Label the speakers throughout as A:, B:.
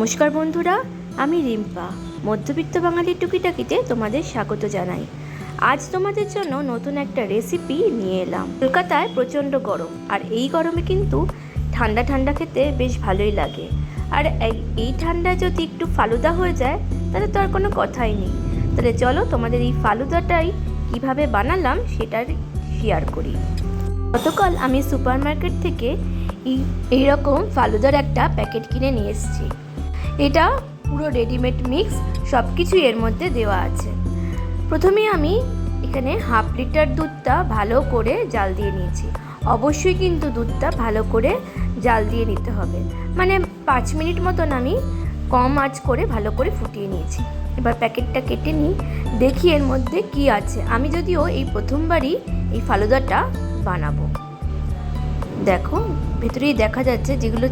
A: নমস্কার বন্ধুরা, আমি রিম্পা। মধ্যবিত্ত বাঙালির টুকিটাকিতে তোমাদের স্বাগত জানাই। আজ তোমাদের জন্য নতুন একটা রেসিপি নিয়ে এলাম। কলকাতায় প্রচণ্ড গরম, আর এই গরমে কিন্তু ঠান্ডা ঠান্ডা খেতে বেশ ভালোই লাগে। আর এই- ঠান্ডা যদি একটু ফালুদা হয়ে যায়, তাহলে তো আর কোনো কথাই নেই। তাহলে চলো তোমাদের এই ফালুদাটাই কীভাবে বানালাম সেটার শেয়ার করি। গতকাল আমি সুপার মার্কেট থেকে এই, এইরকম ফালুদার একটা প্যাকেট কিনে নিয়ে এসেছি। এটা পুরো রেডিমেড মিক্স সব কিছুই এর মধ্যে দেওয়া আছে। প্রথমে আমি এখানে হাফ লিটার দুধটা ভালো করে জাল দিয়ে নিয়েছি। অবশ্যই কিন্তু দুধটা ভালো করে জাল দিয়ে নিতে হবে। মানে পাঁচ মিনিট মতন আমি কম আঁচ করে ভালো করে ফুটিয়ে নিয়েছি। এবার প্যাকেটটা কেটে নিই, দেখি এর মধ্যে কি আছে। আমি যদিও এই প্রথমবারই এই ফালুদাটা বানাবো। দেখো, ভেতরেই দেখা যাচ্ছে যেগুলো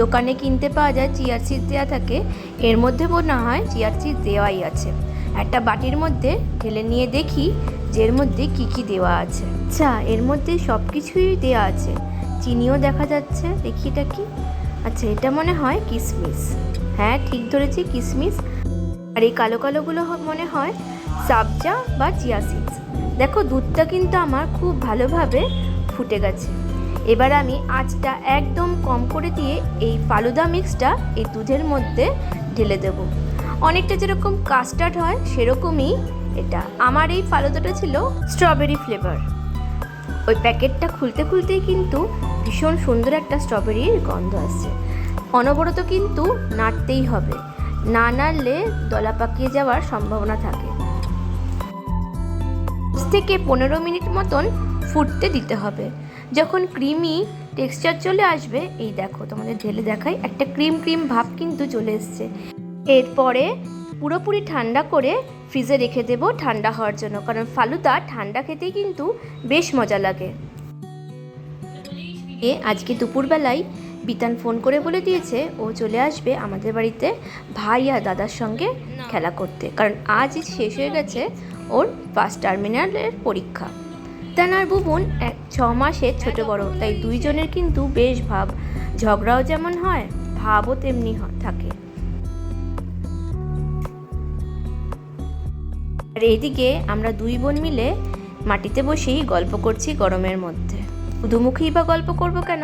A: দোকানে কিনতে পাওয়া যায়, চিয়ার সিড দেওয়া থাকে, এর মধ্যে মনে হয় চিয়ার সিড দেওয়াই আছে। একটা বাটির মধ্যে ঢেলে নিয়ে দেখি যে এর মধ্যে কী কী দেওয়া আছে। আচ্ছা এর মধ্যে সব কিছুই দেওয়া আছে। চিনিও দেখা যাচ্ছে, দেখি এটা কি? আচ্ছা এটা মনে হয় কিশমিশ হ্যাঁ ঠিক ধরেছি কিশমিশ আর এই কালো কালোগুলো মনে হয় সাবজা বা চিয়া সিডস। দেখো, দুধটা কিন্তু আমার খুব ভালোভাবে ফুটে গেছে। এবার আমি আঁচটা একদম কম করে দিয়ে এই ফালুদা মিক্সটা এই দুধের মধ্যে ঢেলে দেব। অনেকটা যেরকম কাস্টার্ড হয়, সেরকমই এটা। আমার এই ফালুদাটা ছিল স্ট্রবেরি ফ্লেভার ওই প্যাকেটটা খুলতে খুলতেই কিন্তু ভীষণ সুন্দর একটা স্ট্রবেরির গন্ধ আসছে। অনবরত কিন্তু নাড়তেই হবে। না নাড়লে দলা পাকিয়ে যাওয়ার সম্ভাবনা থাকে। থেকে পনেরো মিনিট মতন ফুটতে দিতে হবে। যখন ক্রিমি টেক্সচার চলে আসবে এই দেখো তোমাদের ঢেলে দেখাই একটা ক্রিম ক্রিম ভাব কিন্তু চলে এসছে। এরপরে পুরোপুরি ঠান্ডা করে ফ্রিজে রেখে দেবো ঠান্ডা হওয়ার জন্য কারণ ফালুদা ঠান্ডা খেতেই কিন্তু বেশ মজা লাগে। এ আজকে দুপুরবেলায় বিতান ফোন করে বলে দিয়েছে ও চলে আসবে আমাদের বাড়িতে ভাই আর দাদার সঙ্গে খেলা করতে কারণ আজই শেষ হয়ে গেছে ওর ফার্স্ট টার্মিনালের পরীক্ষা। বিতান আর বুবুন এক ছ মাসের ছোট বড়, তাই দুইজনের কিন্তু বেশ ভাব। ঝগড়াও যেমন হয়, ভাবও তেমনি থাকে। আর এদিকে আমরা দুই বোন মিলে মাটিতে বসেই গল্প করছি গরমের মধ্যে। শুধুমুখেই বা গল্প করব কেন?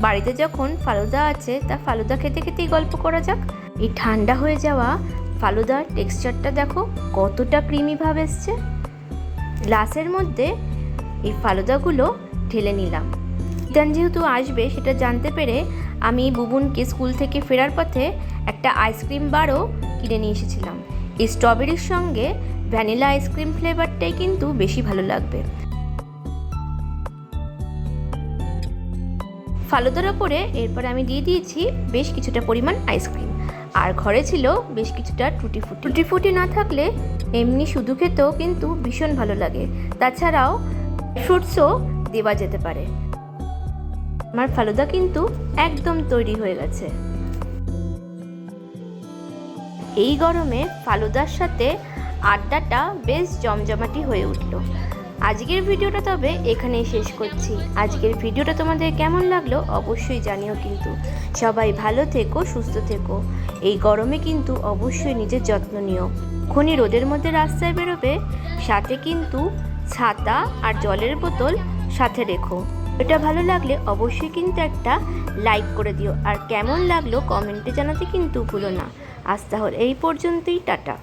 A: বাড়িতে যখন ফালুদা আছে, তা ফালুদা খেতে খেতেই গল্প করা যাক। এই ঠান্ডা হয়ে যাওয়া ফালুদার টেক্সচারটা দেখো, কতটা ক্রিমি ভাব এসছে। গ্লাসের মধ্যে এই ফালুদাগুলো ঢেলে নিলাম। ইতান যেহেতু আসবে, সেটা জানতে পেরে আমি বুবুনকে স্কুল থেকে ফেরার পথে একটা আইসক্রিম বারও কিনে নিয়ে এসেছিলাম। এই স্ট্রবেরির সঙ্গে ভ্যানিলা আইসক্রিম ফ্লেভারটাই কিন্তু বেশি ভালো লাগবে। ফালুদার ওপরে এরপর আমি দিয়ে দিয়েছি বেশ কিছুটা পরিমাণ আইসক্রিম। আর ঘরে ছিল বেশ কিছুটা টুটি ফুটি। টুটি ফুটি না থাকলে এমনি শুধু খেতেও কিন্তু ভীষণ ভালো লাগে। তাছাড়াও ফ্রুটসও দেওয়া যেতে পারে। আমার ফালুদা কিন্তু একদম তৈরি হয়ে গেছে। এই গরমে ফালুদার সাথে আড্ডাটা বেশ জমজমাটি হয়ে উঠল। আজকের ভিডিওটা তবে এখানেই শেষ করছি। আজকের ভিডিওটা তোমাদের কেমন লাগল অবশ্যই জানিও কিন্তু। সবাই ভালো থেকো, সুস্থ থেকো। এই গরমে কিন্তু অবশ্যই নিজের যত্ন নিও। খনি রোদের মধ্যে রাস্তায় বেরোবে, সাথে কিন্তু ছাতা আর জলের বোতল সাথে রেখো। এটা ভালো লাগলে অবশ্যই কিন্তু একটা লাইক করে দিও। আর কেমন লাগল কমেন্টে জানাতে কিন্তু ভুলো না। আজ তাহলে এই পর্যন্তই, টাটা।